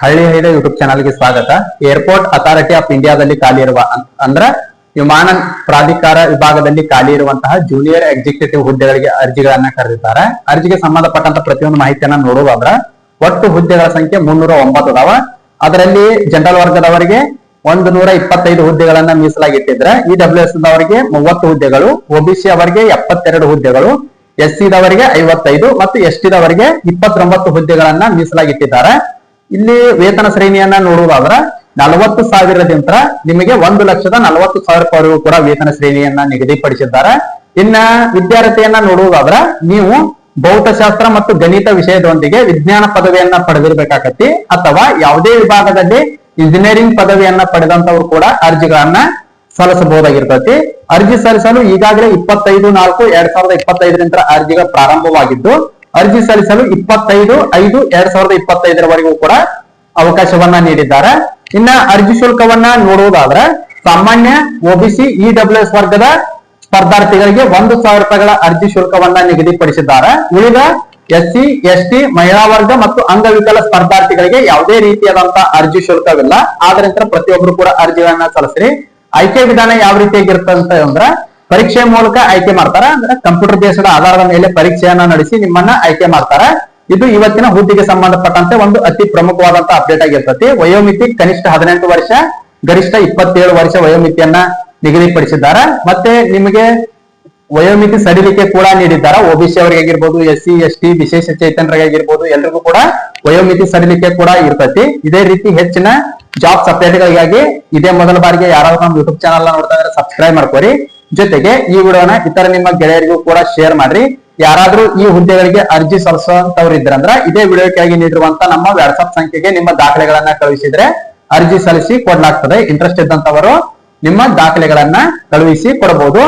ಹಳ್ಳಿ ಹೈಡ ಯೂಟ್ಯೂಬ್ ಚಾನಲ್ಗೆ ಸ್ವಾಗತ. ಏರ್ಪೋರ್ಟ್ ಅಥಾರಿಟಿ ಆಫ್ ಇಂಡಿಯಾದಲ್ಲಿ ಖಾಲಿ ಇರುವ ಅಂದ್ರ ವಿಮಾನ ಪ್ರಾಧಿಕಾರ ವಿಭಾಗದಲ್ಲಿ ಖಾಲಿ ಇರುವಂತಹ ಜೂನಿಯರ್ ಎಕ್ಸಿಕ್ಯೂಟಿವ್ ಹುದ್ದೆಗಳಿಗೆ ಅರ್ಜಿಗಳನ್ನ ಕರೆದಿದ್ದಾರೆ. ಅರ್ಜಿಗೆ ಸಂಬಂಧಪಟ್ಟಂತ ಪ್ರತಿಯೊಂದು ಮಾಹಿತಿಯನ್ನ ನೋಡುವುದಾದ್ರ ಒಟ್ಟು ಹುದ್ದೆಗಳ ಸಂಖ್ಯೆ ಮುನ್ನೂರ ಒಂಬತ್ತು ಅದಾವ. ಅದರಲ್ಲಿ ಜನರಲ್ ವರ್ಗದವರಿಗೆ ಒಂದು ನೂರ ಇಪ್ಪತ್ತೈದು ಹುದ್ದೆಗಳನ್ನ ಮೀಸಲಾಗಿಟ್ಟಿದ್ರೆ ಇ ಡಬ್ಲ್ಯೂ ಎಸ್ ದವರಿಗೆ ಮೂವತ್ತು ಹುದ್ದೆಗಳು ಒಬಿಸಿ ಅವರಿಗೆ ಎಪ್ಪತ್ತೆರಡು ಹುದ್ದೆಗಳು ಎಸ್ ಸಿ ದವರಿಗೆ ಐವತ್ತೈದು ಮತ್ತು ಎಸ್ ಟಿ ದವರಿಗೆ ಇಪ್ಪತ್ತೊಂಬತ್ತು ಹುದ್ದೆಗಳನ್ನ ಮೀಸಲಾಗಿಟ್ಟಿದ್ದಾರೆ. ಇಲ್ಲಿ ವೇತನ ಶ್ರೇಣಿಯನ್ನ ನೋಡುವುದಾದ್ರ ನಲವತ್ತು ಸಾವಿರದಿಂದ ನಿಮಗೆ ಒಂದು ಲಕ್ಷದ ನಲವತ್ತು ಸಾವಿರವರೆಗೂ ಕೂಡ ವೇತನ ಶ್ರೇಣಿಯನ್ನ ನಿಗದಿಪಡಿಸಿದ್ದಾರೆ. ಇನ್ನ ವಿದ್ಯಾರ್ಥಿಯನ್ನ ನೋಡುವುದಾದ್ರ ನೀವು ಭೌತಶಾಸ್ತ್ರ ಮತ್ತು ಗಣಿತ ವಿಷಯದೊಂದಿಗೆ ವಿಜ್ಞಾನ ಪದವಿಯನ್ನ ಪಡೆದಿರ್ಬೇಕಾಗತ್ತಿ ಅಥವಾ ಯಾವುದೇ ವಿಭಾಗದಲ್ಲಿ ಇಂಜಿನಿಯರಿಂಗ್ ಪದವಿಯನ್ನ ಪಡೆದಂತವ್ರು ಕೂಡ ಅರ್ಜಿಗಳನ್ನ ಸಲ್ಲಿಸಬಹುದಾಗಿರ್ತೈತಿ. ಅರ್ಜಿ ಸಲ್ಲಿಸಲು ಈಗಾಗಲೇ ಇಪ್ಪತ್ತೈದು ನಾಲ್ಕು ಎರಡ್ ಸಾವಿರದ ಇಪ್ಪತ್ತೈದರಿಂದ ಅರ್ಜಿಗಳು ಪ್ರಾರಂಭವಾಗಿದ್ದು ಅರ್ಜಿ ಸಲ್ಲಿಸಲು ಇಪ್ಪತ್ತೈದು, ಐದು, ಎರಡ್ ಸಾವಿರದ ಇಪ್ಪತ್ತೈದರವರೆಗೂ ಕೂಡ ಅವಕಾಶವನ್ನ ನೀಡಿದ್ದಾರೆ. ಇನ್ನ ಅರ್ಜಿ ಶುಲ್ಕವನ್ನ ನೋಡುವುದಾದ್ರೆ ಸಾಮಾನ್ಯ ಒಬಿಸಿ ಇಡಬ್ಲ್ಯೂಎಸ್ ಡಬ್ಲ್ಯೂ ಎಸ್ ವರ್ಗದ ಸ್ಪರ್ಧಾರ್ಥಿಗಳಿಗೆ ಒಂದು ಸಾವಿರ ರೂಪಾಯಿಗಳ ಅರ್ಜಿ ಶುಲ್ಕವನ್ನ ನಿಗದಿಪಡಿಸಿದ್ದಾರೆ. ಉಳಿದ ಎಸ್ಸಿ ಎಸ್ಟಿ ಮಹಿಳಾ ವರ್ಗ ಮತ್ತು ಅಂಗವಿಕಲ ಸ್ಪರ್ಧಾರ್ಥಿಗಳಿಗೆ ಯಾವುದೇ ರೀತಿಯಾದಂತಹ ಅರ್ಜಿ ಶುಲ್ಕವಿಲ್ಲ. ಆದ್ರಿಂದ ಪ್ರತಿಯೊಬ್ಬರು ಕೂಡ ಅರ್ಜಿಗಳನ್ನ ಸಲ್ಲಿಸ್ರಿ. ಆಯ್ಕೆ ವಿಧಾನ ಯಾವ ರೀತಿಯಾಗಿರುತ್ತೆ ಅಂದ್ರೆ ಪರೀಕ್ಷೆ ಮೂಲಕ ಆಯ್ಕೆ ಮಾಡ್ತಾರ? ಅಂದ್ರೆ ಕಂಪ್ಯೂಟರ್ ಬೇಸ್ಡ್ ಆಧಾರದ ಮೇಲೆ ಪರೀಕ್ಷೆಯನ್ನ ನಡೆಸಿ ನಿಮ್ಮನ್ನ ಆಯ್ಕೆ ಮಾಡ್ತಾರ? ಇದು ಇವತ್ತಿನ ಹುದ್ದೆಗೆ ಸಂಬಂಧಪಟ್ಟಂತೆ ಒಂದು ಅತಿ ಪ್ರಮುಖವಾದಂತ ಅಪ್ಡೇಟ್ ಆಗಿರ್ತತಿ. ವಯೋಮಿತಿ ಕನಿಷ್ಠ ಹದಿನೆಂಟು ವರ್ಷ, ಗರಿಷ್ಠ ಇಪ್ಪತ್ತೇಳು ವರ್ಷ ವಯೋಮಿತಿಯನ್ನ ನಿಗದಿಪಡಿಸಿದ್ದಾರೆ. ಮತ್ತೆ ನಿಮಗೆ ವಯೋಮಿತಿ ಸಡಿಲಿಕೆ ಕೂಡ ನೀಡಿದ್ದಾರೆ. ಒಬಿಸಿ ಅವರಿಗೆ ಆಗಿರ್ಬೋದು ಎಸ್ ಸಿ ಎಸ್ ಟಿ ವಿಶೇಷ ಚೇತನರಿಗಾಗಿರ್ಬೋದು ಎಲ್ರಿಗೂ ಕೂಡ ವಯೋಮಿತಿ ಸಡಿಲಿಕೆ ಕೂಡ ಇರ್ತತಿ. ಇದೇ ರೀತಿ ಹೆಚ್ಚಿನ ಜಾಬ್ಸ್ ಸಪ್ರೇಟ್ಗಳಿಗಾಗಿ ಇದೇ ಮೊದಲ ಬಾರಿಗೆ ಯಾರಾದ್ರೂ ನಮ್ಮ ಯೂಟ್ಯೂಬ್ ಚಾನಲ್ ನೋಡ್ತಾ ಇದ್ರೆ ಸಬ್ಸ್ಕ್ರೈಬ್ ಮಾಡ್ಕೊರಿ. ಜೊತೆಗೆ ಈ ವಿಡಿಯೋನ ಇತರ ನಿಮ್ಮ ಗೆಳೆಯರಿಗೂ ಕೂಡ ಶೇರ್ ಮಾಡ್ರಿ. ಯಾರಾದ್ರೂ ಈ ಹುದ್ದೆಗಳಿಗೆ ಅರ್ಜಿ ಸಲ್ಲಿಸುವಂತವ್ರು ಇದ್ರಂದ್ರ ಇದೇ ವಿಡಿಯೋ ಕೆಳಗೆ ನೀಡಿರುವಂತ ನಮ್ಮ ವಾಟ್ಸ್ಆಪ್ ಸಂಖ್ಯೆಗೆ ನಿಮ್ಮ ದಾಖಲೆಗಳನ್ನ ಕಳುಹಿಸಿದ್ರೆ ಅರ್ಜಿ ಸಲ್ಲಿಸಿ ಕೊಡ್ಲಾಗ್ತದೆ. ಇಂಟ್ರೆಸ್ಟ್ ಇದ್ದಂತವರು ನಿಮ್ಮ ದಾಖಲೆಗಳನ್ನ ಕಳುಹಿಸಿ ಕೊಡಬಹುದು